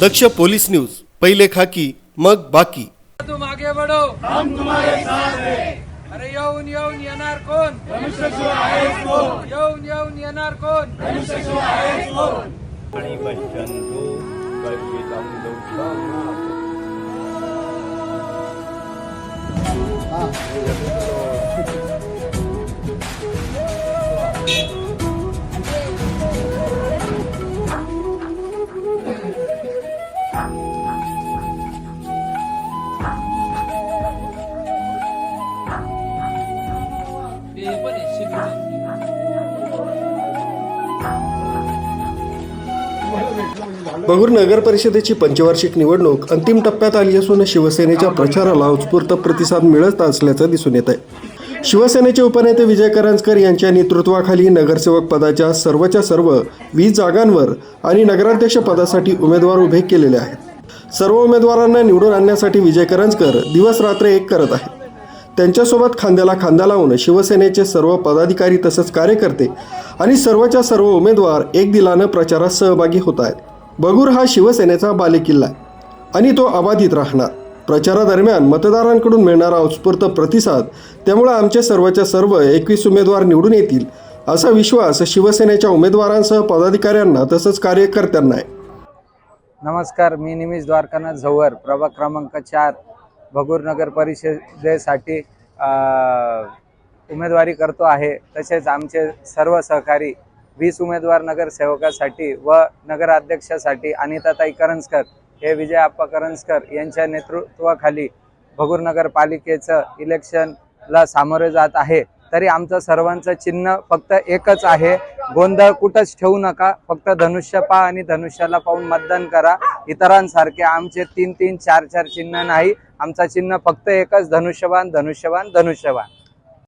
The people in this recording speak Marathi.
दक्ष पोलीस न्यूज पहिले खाकी मग बाकी. तुम आगे बढ़ो। हम तुम्हारे साथ हैं। अरे येऊन येऊन येणार कोण येऊन येऊन येणार कोण आणि कल्पितं बहूर नगर परिषदेची पंचवार्षिक निवडणूक अंतिम टप्प्यात आली असून शिवसेनेच्या प्रचाराला उत्स्फूर्त प्रतिसाद मिळत असल्याचं दिसून येत आहे. शिवसेनेचे उपनेते विजय करंजकर यांच्या नेतृत्वाखाली नगरसेवक पदाच्या सर्वच्या सर्व वीस जागांवर आणि नगराध्यक्ष पदासाठी उमेदवार उभे केलेले आहेत. सर्व उमेदवारांना निवडून आणण्यासाठी विजय करंजकर दिवस रात्र एक करत आहेत. त्यांच्यासोबत खांद्याला खांदा लावून शिवसेनेचे सर्व पदाधिकारी तसंच कार्यकर्ते आणि सर्वच्या सर्व उमेदवार एक दिलानं प्रचारात सहभागी होत आहेत. बगूर हा शिवसेनेचा बालेकिल्ला आहे आणि तो अबाधित राहणार. प्रचारादरम्यान मतदारांकडून मिळणारा उत्स्फूर्त प्रतिसाद त्यामुळे आमचे सर्वच्या सर्व एकवीस उमेदवार निवडून येतील असा विश्वास शिवसेनेच्या उमेदवारांसह पदाधिकाऱ्यांना तसंच कार्यकर्त्यांना आहे. नमस्कार मी निमिष द्वारकानाथ झवर प्रभाग क्रमांक चार. भगूर नगर परिषदेसाठी उमेदवारी करतो आहे. तसेच आमचे सर्व सहकारी वीस उमेदवार नगरसेवकासाठी व नगराध्यक्षासाठी अनिताताई करंजकर हे विजय आप्पा करंजकर यांच्या नेतृत्वाखाली भगूर नगरपालिकेचं इलेक्शनला सामोरे जात आहे. तरी आमचं सर्वांचं चिन्ह फक्त एकच आहे. गोंधळ कुठंच ठेवू नका. फक्त धनुष्य पहा आणि धनुष्याला पाहून मतदान करा. इतरांसारखे आमचे तीन तीन चार चार चिन्ह नाही. आमचा चिन्ह फक्त एकच धनुष्यवान धनुष्यवान धनुष्यवान